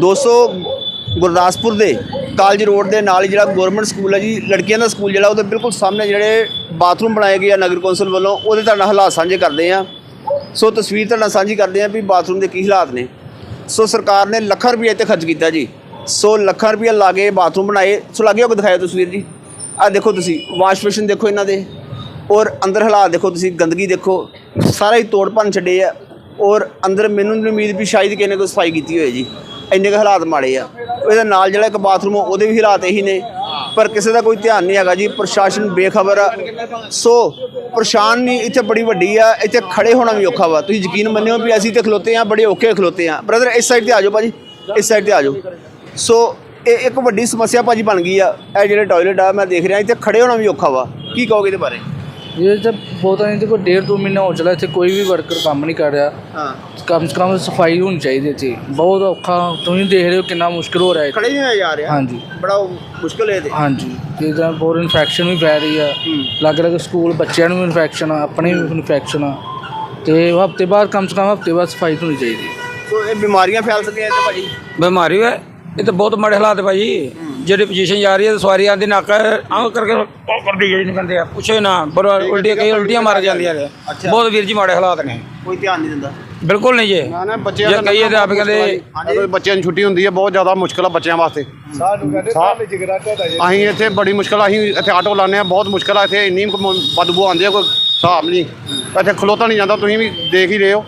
ਦੋਸਤੋ ਗੁਰਦਾਸਪੁਰ ਦੇ college road ਦੇ ਨਾਲ ਹੀ ਜਿਹੜਾ ਗਵਰਨਮੈਂਟ ਸਕੂਲ ਹੈ ਜੀ, ਲੜਕੀਆਂ ਦਾ ਸਕੂਲ ਜਿਹੜਾ ਉਹਦੇ ਬਿਲਕੁਲ ਸਾਹਮਣੇ ਜਿਹੜੇ ਬਾਥਰੂਮ ਬਣਾਏ ਗਏ ਆ ਨਗਰ ਕੌਂਸਲ ਵੱਲੋਂ, ਉਹਦੇ ਤੁਹਾਡੇ ਨਾਲ ਹਾਲਾਤ ਸਾਂਝੇ ਕਰਦੇ ਆ ਸੋ ਤਸਵੀਰ ਤੁਹਾਡੇ ਨਾਲ ਸਾਂਝੀ ਕਰਦੇ ਆ ਵੀ ਬਾਥਰੂਮ ਦੇ ਕੀ ਹਾਲਾਤ ਨੇ। ਸੋ ਸਰਕਾਰ ਨੇ ਲੱਖਾਂ ਰੁਪਏ ਤੇ ਖਰਚ ਕੀਤਾ ਜੀ। ਸੋ ਲੱਖਾਂ ਰੁਪਏ ਲਾ ਕੇ ਬਾਥਰੂਮ ਬਣਾਏ। ਸੋ ਲਾਗੇ ਉਹ ਦਿਖਾਇਆ ਤਸਵੀਰ ਜੀ। ਆ ਦੇਖੋ ਤੁਸੀਂ ਵਾਸ਼ ਬੇਸਿਨ ਦੇਖੋ ਇਹਨਾਂ ਦੇ। ਔਰ ਅੰਦਰ ਹਾਲਾਤ ਦੇਖੋ ਤੁਸੀਂ, ਗੰਦਗੀ ਦੇਖੋ। ਸਾਰਾ ਹੀ ਤੋੜ ਭੰਨ ਛੱਡੇ ਆ। ਔਰ ਅੰਦਰ ਮੈਨੂੰ ਨਹੀਂ ਉਮੀਦ ਵੀ ਸ਼ਾਇਦ ਕਿਸੇ ਨੇ ਕੋਈ ਸਫ਼ਾਈ ਕੀਤੀ ਹੋਏ ਜੀ। ਇੰਨੇ ਕੁ ਹਾਲਾਤ ਮਾੜੇ ਆ। ਇਹਦੇ ਨਾਲ ਜਿਹੜਾ ਇੱਕ ਬਾਥਰੂਮ ਆ, ਉਹਦੇ ਵੀ ਹਾਲਾਤ ਇਹੀ ਨੇ। ਪਰ ਕਿਸੇ ਦਾ ਕੋਈ ਧਿਆਨ ਨਹੀਂ ਹੈਗਾ ਜੀ। ਪ੍ਰਸ਼ਾਸਨ ਬੇਖਬਰ ਆ। ਸੋ ਪਰੇਸ਼ਾਨ ਨਹੀਂ ਇੱਥੇ ਬੜੀ ਵੱਡੀ ਆ। ਇੱਥੇ ਖੜੇ ਹੋਣਾ ਵੀ ਔਖਾ ਵਾ। ਤੁਸੀਂ ਯਕੀਨ ਮੰਨਿਓ ਵੀ ਅਸੀਂ ਤੇ ਖਲੋਤੇ ਆ ਬੜੇ ਔਖੇ ਖਲੋਤੇ ਆ। ਬ੍ਰਦਰ ਇਸ ਸਾਈਡ ਤੇ ਆ ਜਾਓ ਭਾਜੀ। ਇਸ ਸਾਈਡ ਤੇ ਆ ਜਾਓ। ਸੋ ਇਹ ਇੱਕ ਵੱਡੀ ਸਮੱਸਿਆ ਭਾਜੀ ਬਣ ਗਈ ਆ। ਇਹ ਜਿਹੜੇ ਟਾਇਲਟ ਆ ਮੈਂ ਦੇਖ ਰਿਹਾ ਇੱਥੇ ਖੜੇ ਹੋਣਾ ਵੀ ਔਖਾ ਵਾ। ਕੀ ਕਹੋਗੇ ਇਹਦੇ ਬਾਰੇ? ਇਹ ਤਾਂ ਬਹੁਤਾ ਨਹੀਂ ਤੇ ਕੋਈ ਡੇਢ ਦੋ ਮਹੀਨਾ ਹੋ ਚਲਾ ਇੱਥੇ ਕੋਈ ਵੀ ਵਰਕਰ ਕੰਮ ਨਹੀਂ ਕਰ ਰਿਹਾ। ਹਾਂ। ਕਮ ਸੇ ਕਮ ਸਫ਼ਾਈ ਹੋਣੀ ਚਾਹੀਦੀ ਇੱਥੇ। ਬਹੁਤ ਔਖਾ ਤੁਸੀਂ ਦੇਖ ਰਹੇ ਹੋ ਕਿੰਨਾ ਮੁਸ਼ਕਿਲ ਹੋ ਰਿਹਾ ਹੈ ਖੜੇ ਨਹੀਂ ਹੋਇਆ ਜਾ ਰਿਹਾ। ਹਾਂਜੀ। ਬੜਾ ਮੁਸ਼ਕਲ ਹੈ ਇਹਦੇ। ਹਾਂਜੀ। ਤੇ ਤਾਂ ਬਹੁਤ ਇਨਫੈਕਸ਼ਨ ਵੀ ਫੈਲ ਰਹੀ ਆ। ਲੱਗ ਲੱਗ ਸਕੂਲ ਬੱਚਿਆਂ ਨੂੰ ਵੀ ਇਨਫੈਕਸ਼ਨ ਆ ਆਪਣੇ ਵੀ ਇਨਫੈਕਸ਼ਨ ਆ। ਤੇ ਹਫ਼ਤੇ ਬਾਅਦ ਕਮ ਸੇ ਕਮ ਹਫ਼ਤੇ ਬਾਅਦ ਸਫ਼ਾਈ ਹੋਣੀ ਚਾਹੀਦੀ ਸੋ ਇਹ ਬਿਮਾਰੀਆਂ ਫੈਲ ਸਕਦੀਆਂ ਇੱਥੇ ਭਾਜੀ? ਬਿਮਾਰੀ ਹੈ। ਇਹ ਤਾਂ ਬਹੁਤ ਮਾੜੇ ਹਾਲਾਤ ਹੈ ਭਾਈ ਜਿਹੜੀ ਪੋਜੀਸ਼ਨ ਜਾ ਰਹੀ ਹੈ ਸਵਾਰੀ ਆਂਦੀ ਨੱਕ ਆਹ ਕਰਕੇ ਉਹ ਕਰਦੀ ਜਿਹੜੀ ਨਹੀਂ ਕਹਿੰਦੇ ਆ। ਪੁੱਛੋ ਹੀ ਨਾ ਪਰ ਉਲਟੀਆਂ ਕਈ ਉਲਟੀਆਂ ਮਾਰ ਜਾਂਦੀਆਂ ਨੇ। ਬਹੁਤ ਵੀਰ ਜੀ ਮਾੜੇ ਹਾਲਾਤ ਨੇ। ਕੋਈ ਧਿਆਨ ਨਹੀਂ ਦਿੰਦਾ। ਬਿਲਕੁਲ ਨਹੀਂ ਜੀ। ਨਾ ਨਾ ਬੱਚਿਆਂ ਜੇ ਕਹੀਏ ਤਾਂ ਆਪ ਕਹਿੰਦੇ ਜਦੋਂ ਬੱਚਿਆਂ ਨੂੰ ਛੁੱਟੀ ਹੁੰਦੀ ਹੈ ਬਹੁਤ ਜ਼ਿਆਦਾ ਮੁਸ਼ਕਲ ਆ ਬੱਚਿਆਂ ਵਾਸਤੇ। ਅਸੀਂ ਇੱਥੇ ਬੜੀ ਮੁਸ਼ਕਲ ਆ, ਅਸੀਂ ਇੱਥੇ ਆਟੋ ਲਾਉਂਦੇ ਆ ਬਹੁਤ ਮੁਸ਼ਕਲ ਆ। ਇੱਥੇ ਇੰਨੀ ਕੁ ਮ- ਬਦਬੂ ਆਉਂਦੀ ਆ ਕੋਈ ਹਿਸਾਬ ਨਹੀਂ। ਇੱਥੇ ਖਲੋਤਾ ਨਹੀਂ ਜਾਂਦਾ ਤੁਸੀਂ ਵੀ ਦੇਖ ਹੀ ਰਹੇ ਹੋ।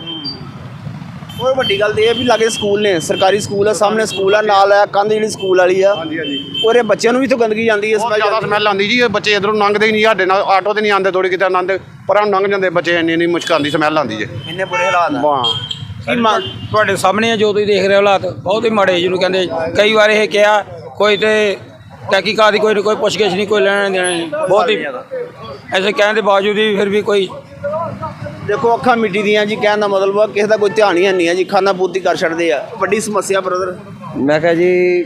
ਉਹ ਵੱਡੀ ਗੱਲ ਤੇ ਇਹ ਆ ਵੀ ਲਾਗੇ ਸਕੂਲ ਨੇ ਸਰਕਾਰੀ ਸਕੂਲ ਆ ਸਾਹਮਣੇ ਸਕੂਲ ਆ ਨਾਲ ਆ ਕੰਧ ਜਿਹੜੀ ਸਕੂਲ ਵਾਲੀ ਆ। ਹਾਂਜੀ ਹਾਂਜੀ। ਔਰ ਇਹ ਬੱਚਿਆਂ ਨੂੰ ਵੀ ਤੋਂ ਗੰਦਗੀ ਜਾਂਦੀ ਹੈ ਬਹੁਤ ਜ਼ਿਆਦਾ ਸਮੈਲ ਆਉਂਦੀ ਜੀ ਇਹ ਬੱਚੇ ਇਧਰੋਂ ਲੰਘਦੇ ਹੀ ਨਹੀਂ ਸਾਡੇ ਨਾਲ ਆਟੋ ਤੇ ਨਹੀਂ ਆਉਂਦੇ ਥੋੜੀ ਕਿਤੇ ਆਉਂਦੇ ਪਰਾਂ ਲੰਘ ਜਾਂਦੇ ਬੱਚੇ ਇੰਨੀ ਇੰਨੀ ਮੁਸ਼ਕਲ ਆਉਂਦੀ ਸਮੈਲ ਆਉਂਦੀ ਜੇ ਇੰਨੇ ਬੁਰੇ ਹਾਲਾਤ ਆ। ਵਾਹ। ਤੁਹਾਡੇ ਸਾਹਮਣੇ ਆ ਜੋ ਤੁਸੀਂ ਦੇਖ ਰਹੇ ਹੋ ਹਾਲਾਤ ਬਹੁਤ ਹੀ ਮਾੜੇ ਜਿਹਨੂੰ ਕਹਿੰਦੇ ਕਈ ਵਾਰ ਇਹ ਕਿਹਾ ਕੋਈ ਤੇ ਤਹਿਕੀਕਾਤ ਦੀ ਕੋਈ ਕੋਈ ਪੁੱਛਗਿੱਛ ਨਹੀਂ ਕੋਈ ਲੈਣਾ ਦੇਣਾ ਨਹੀਂ ਬਹੁਤ ਹੀ ਐਸੇ ਕਹਿਣ ਦੇ ਬਾਵਜੂਦ ਵੀ ਫਿਰ ਵੀ ਕੋਈ ਦੇਖੋ ਅੱਖਾਂ ਮਿੱਟੀ ਦੀਆਂ ਜੀ ਕਹਿਣ ਦਾ ਮਤਲਬ ਆ ਕਿਸੇ ਦਾ ਕੋਈ ਧਿਆਨ ਹੀ ਨਹੀਂ ਆ ਜੀ ਖਾਣਾ ਪੂਰਤੀ ਕਰ ਛੱਡਦੇ ਆ। ਵੱਡੀ ਸਮੱਸਿਆ ਬ੍ਰਦਰ ਮੈਂ ਕਿਹਾ ਜੀ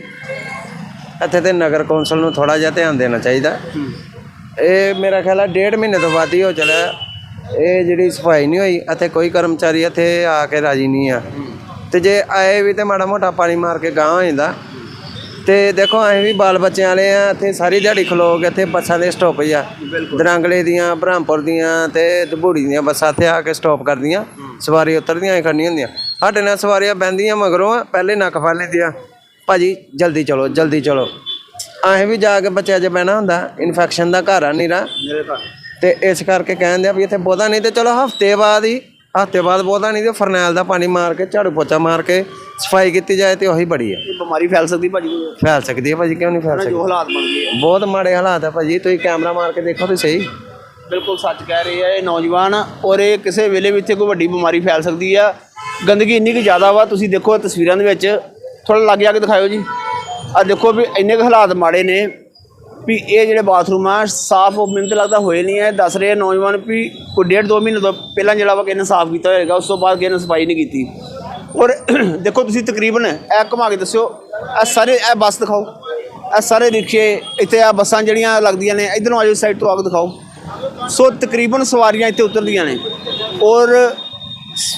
ਇੱਥੇ ਤੇ ਨਗਰ ਕੌਂਸਲ ਨੂੰ ਥੋੜਾ ਜਿਹਾ ਧਿਆਨ ਦੇਣਾ ਚਾਹੀਦਾ। ਇਹ ਮੇਰਾ ਖਿਆਲ ਹੈ ਡੇਢ ਮਹੀਨੇ ਤੋਂ ਵੱਧ ਹੀ ਹੋ ਚਲਿਆ। ਇਹ ਜਿਹੜੀ ਸਫ਼ਾਈ ਨਹੀਂ ਹੋਈ ਇੱਥੇ ਕੋਈ ਕਰਮਚਾਰੀ ਇੱਥੇ ਆ ਕੇ ਰਾਜੀ ਨਹੀਂ ਆ। ਤੇ ਜੇ ਆਏ ਵੀ ਤੇ ਮਾੜਾ ਮੋਟਾ ਪਾਣੀ ਮਾਰ ਕੇ ਗਾਂ ਹੋ ਜਾਂਦਾ। ਤੇ ਦੇਖੋ ਅਸੀਂ ਵੀ ਬਾਲ ਬੱਚਿਆਂ ਵਾਲੇ ਆ ਇੱਥੇ ਸਾਰੀ ਦਿਹਾੜੀ ਖਲੋ ਕੇ ਇੱਥੇ ਬੱਸਾਂ ਦੇ ਸਟਾਪ ਆ। ਦਰਾਂਗਲੇ ਦੀਆਂ ਬ੍ਰਹਮਪੁਰ ਦੀਆਂ ਤੇ ਧਬੂੜੀ ਦੀਆਂ ਬੱਸਾਂ ਇੱਥੇ ਆ ਕੇ ਸਟਾਪ ਕਰਦੀਆਂ। ਸਵਾਰੀ ਉਤਰਦੀਆਂ ਹੀ ਖੜਨੀਆਂ ਹੁੰਦੀਆਂ। ਸਾਡੇ ਨਾਲ ਸਵਾਰੀਆਂ ਬਹਿੰਦੀਆਂ ਮਗਰੋਂ ਪਹਿਲੇ ਨੱਕ ਫੜ ਲੈਂਦੀ ਆ ਭਾਜੀ ਜਲਦੀ ਚਲੋ ਜਲਦੀ ਚਲੋ। ਅਸੀਂ ਵੀ ਜਾ ਕੇ ਬੱਚਿਆਂ 'ਚ ਬਹਿਣਾ ਹੁੰਦਾ ਇਨਫੈਕਸ਼ਨ ਦਾ ਘਰ ਆ ਨੀਰਾ। ਤੇ ਇਸ ਕਰਕੇ ਕਹਿੰਦੇ ਆ ਵੀ ਇੱਥੇ ਬਹੁਤਾ ਨਹੀਂ ਤੇ ਚਲੋ ਹਫ਼ਤੇ ਬਾਅਦ ਹੀ ਹਫ਼ਤੇ ਬਾਅਦ ਬਹੁਤਾ ਨਹੀਂ ਤੇ ਫਰਨੈਲ ਦਾ ਪਾਣੀ ਮਾਰ ਕੇ ਝਾੜੂ ਪੋਚਾ ਮਾਰ ਕੇ ਸਫ਼ਾਈ ਕੀਤੀ ਜਾਏ ਤੇ ਉਹੀ ਬੜੀ ਹੈ ਇਹ ਬਿਮਾਰੀ ਫੈਲ ਸਕਦੀ ਭਾਜੀ। ਕੋਈ ਫੈਲ ਸਕਦੀ ਹੈ ਭਾਜੀ ਕਿਉਂ ਨਹੀਂ ਫੈਲ ਜੋ ਸਕਦੀ? ਹਾਲਾਤ ਬਣ ਗਏ ਆ। ਬਹੁਤ ਮਾੜੇ ਹਾਲਾਤ ਹੈ ਭਾਜੀ ਤੁਸੀਂ ਕੈਮਰਾ ਮਾਰ ਕੇ ਦੇਖੋ ਤੇ ਸਹੀ। ਬਿਲਕੁਲ ਸੱਚ ਕਹਿ ਰਹੇ ਆ ਇਹ ਨੌਜਵਾਨ ਔਰ ਇਹ ਕਿਸੇ ਵੇਲੇ ਵੀ ਇੱਥੇ ਕੋਈ ਵੱਡੀ ਬਿਮਾਰੀ ਫੈਲ ਸਕਦੀ ਆ। ਗੰਦਗੀ ਇੰਨੀ ਕੁ ਜ਼ਿਆਦਾ ਵਾ ਤੁਸੀਂ ਦੇਖੋ ਇਹ ਤਸਵੀਰਾਂ ਦੇ ਵਿੱਚ। ਥੋੜਾ ਲੱਗ ਜਾ ਕੇ ਦਿਖਾਇਓ ਜੀ। ਆ ਦੇਖੋ ਵੀ ਇੰਨੇ ਕੁ ਹਾਲਾਤ ਮਾੜੇ ਨੇ ਵੀ ਇਹ ਜਿਹੜੇ ਬਾਥਰੂਮ ਆ ਸਾਫ਼ ਮੈਨੂੰ ਤਾਂ ਲੱਗਦਾ ਹੋਏ ਨਹੀਂ ਐ ਦੱਸ ਰਹੇ ਆ ਨੌਜਵਾਨ ਵੀ ਕੋਈ ਡੇਢ ਦੋ ਮਹੀਨੇ ਤੋਂ ਪਹਿਲਾਂ ਜਿਹੜਾ ਵਾ ਕਿਸੇ ਨੇ ਸਾਫ਼ ਕੀਤਾ ਹੋਏਗਾ ਉਸ ਤੋਂ ਬਾਅਦ ਕਿਸੇ ਨੇ ਸਫ਼ਾਈ ਨਹੀਂ ਕੀਤੀ। ਔਰ ਦੇਖੋ ਤੁਸੀਂ ਤਕਰੀਬਨ ਇਹ ਘੁਮਾ ਕੇ ਦੱਸਿਓ, ਇਹ ਸਾਰੇ ਇਹ ਬੱਸ ਦਿਖਾਓ, ਇਹ ਸਾਰੇ ਰਿਕਸ਼ੇ ਇੱਥੇ ਆ ਬੱਸਾਂ ਜਿਹੜੀਆਂ ਲੱਗਦੀਆਂ ਨੇ, ਇਧਰੋਂ ਆਜੋ ਸਾਈਡ ਤੋਂ ਆ ਕੇ ਦਿਖਾਓ। ਸੋ ਤਕਰੀਬਨ ਸਵਾਰੀਆਂ ਇੱਥੇ ਉਤਰਦੀਆਂ ਨੇ ਔਰ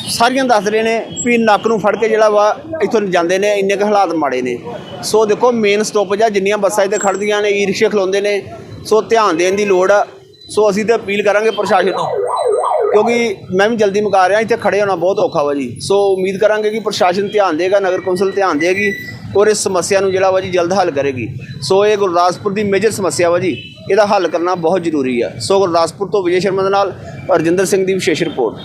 ਸਾਰੀਆਂ ਦੱਸ ਰਹੇ ਨੇ ਵੀ ਨੱਕ ਨੂੰ ਫੜ ਕੇ ਜਿਹੜਾ ਵਾ ਇੱਥੋਂ ਜਾਂਦੇ ਨੇ, ਇੰਨੇ ਕੁ ਹਾਲਾਤ ਮਾੜੇ ਨੇ। ਸੋ ਦੇਖੋ ਮੇਨ ਸਟਾਪੇਜ ਆ, ਜਿੰਨੀਆਂ ਬੱਸਾਂ ਇੱਥੇ ਖੜਦੀਆਂ ਨੇ ਈ ਰਿਕਸ਼ੇ ਖਲੋਂਦੇ ਨੇ। ਸੋ ਧਿਆਨ ਦੇਣ ਦੀ ਲੋੜ ਆ। ਸੋ ਅਸੀਂ ਤਾਂ ਅਪੀਲ ਕਰਾਂਗੇ ਪ੍ਰਸ਼ਾਸਨ ਨੂੰ ਕਿਉਂਕਿ ਮੈਂ ਵੀ ਜਲਦੀ ਮੁਕਾ ਰਿਹਾ, ਇੱਥੇ ਖੜੇ ਹੋਣਾ ਬਹੁਤ ਔਖਾ ਵਾ ਜੀ। ਸੋ ਉਮੀਦ ਕਰਾਂਗੇ ਕਿ ਪ੍ਰਸ਼ਾਸਨ ਧਿਆਨ ਦੇਗਾ, ਨਗਰ ਕੌਂਸਲ ਧਿਆਨ ਦੇਗੀ ਔਰ ਇਸ ਸਮੱਸਿਆ ਨੂੰ ਜਿਹੜਾ ਵਾ ਜੀ ਜਲਦ ਹੱਲ ਕਰੇਗੀ। ਸੋ ਇਹ ਗੁਰਦਾਸਪੁਰ ਦੀ ਮੇਜਰ ਸਮੱਸਿਆ ਵਾ ਜੀ, ਇਹਦਾ ਹੱਲ ਕਰਨਾ ਬਹੁਤ ਜ਼ਰੂਰੀ ਆ। ਸੋ ਗੁਰਦਾਸਪੁਰ ਤੋਂ ਵਿਜੇ ਸ਼ਰਮਾ ਦੇ ਨਾਲ ਰਜਿੰਦਰ ਸਿੰਘ ਦੀ ਵਿਸ਼ੇਸ਼ ਰਿਪੋਰਟ।